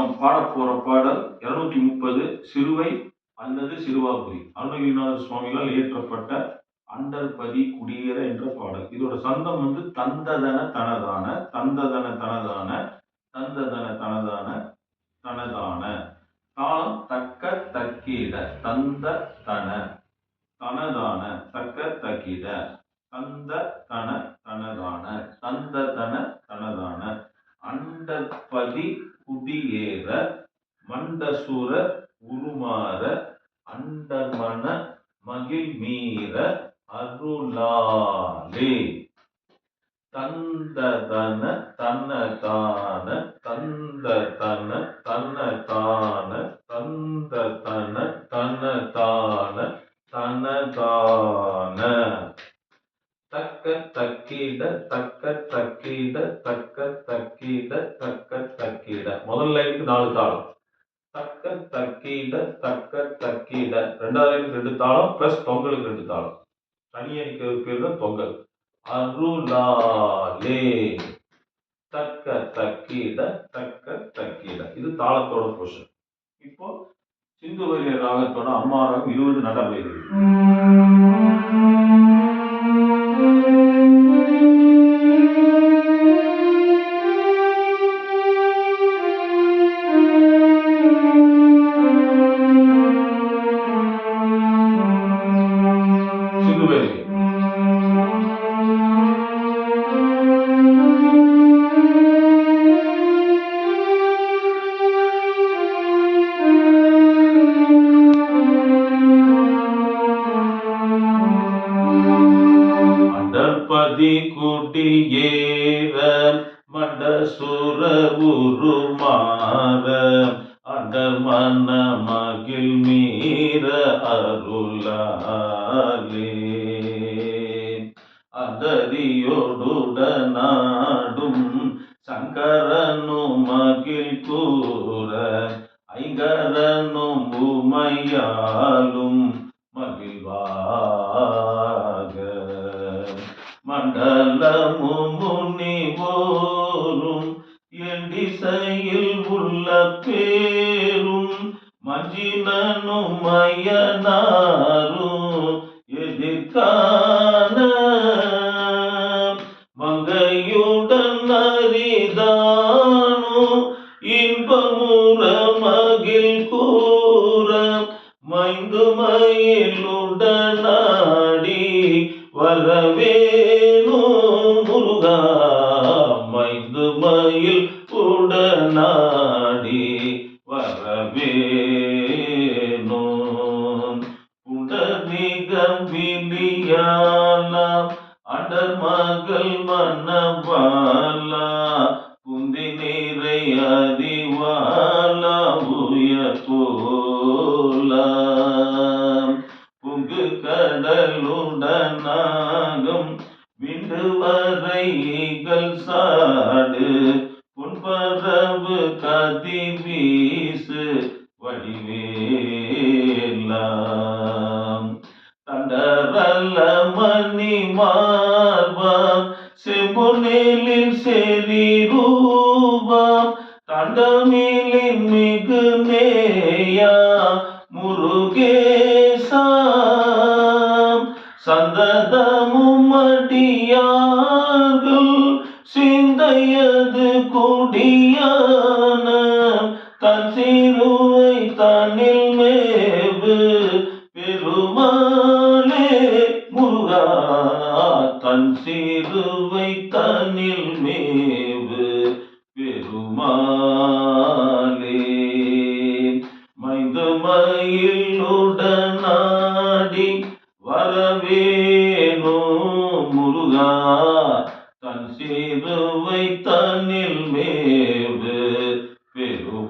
நம்ம பாடப் பாடல் இருநூத்தி முப்பது சிறுவை அல்லது சிறுவாபுரி அருணகிரிநாத சுவாமிகளால் இயற்றப்பட்ட அண்டர்பதி குடியேற என்ற பாடல். இதோட சந்தம் வந்து தந்ததன தனதான தந்ததன தனதான தந்ததன தனதான தனதான. தாளம் தக்க தக்கீட தந்த தன தனதான தக்க தக்கிட தந்த தன தனதான தந்த தன தனதான. அண்டர்பதி குடியேற மண்டசுர உருமாற அண்டமன மகிழ்மீர அருளாலே. தந்ததன தன்னதான தந்ததன தன்னதான தந்ததன தன்னதான தனதான தக்க தக்கீட தக்க தக்கீட தக்க தக்கீட தக்க தக்கீட. முதல் லைனுக்கு நாலு தாளம். தக்க தக்கீட தக்க தக்கீட. ரெண்டாவது லைனுக்கு ரெண்டு தாளம் பிளஸ் பொங்கலுக்கு ரெண்டு தாளம். தனியடிக்கிறது பேர் தான் தொங்கல் அருளாலே. தக்க தக்கீட தக்க தக்கீட. இது தாளத்தோட போர்ஷன் இப்போ சிந்து வரிய ராகத்தோட அம்மா ராகம் இருபது நடவடிக்கை அடற்பதி குடியேற மண்டசுர உருமாற அடமன மகிழ் மீற அருளாலே. அதரியோடுடனாடும் சங்கரனு மகிழ் கூற ஐங்கரனும் உமையா முனிவோரும் எண்டிசையில் உள்ள பேரும் மஜினனும் மயனாரும் எதிர்கான மங்கையுடன் அறிதானோ இன்பமுற மகிழ் கூற மைந்து மயிலுடனாடி புதுமையில் உடனாடி வரவேணோ புடரிகம் விழியாலாம் அடர் மகள் மன்ன விடுவரைகள் சாடு புன்பரவு கதி வீசு வடிவேலாம். தண்டரல்ல மணி மார்பாம் செம்பொனேலில் செறி ரூபாம் தண்டமிலின் மிகு நேயா முருகே சந்ததமும் அடியார்கள் சிந்தையது குடியான தன் சீருவை தன்னில் மேவு பெருமாளே முருகா தன் சீருவை தன்னில் மேவு பெருமாளே. மைந்து மயிலுடனாடி தன் தன்னில் மேவு பெருமாளே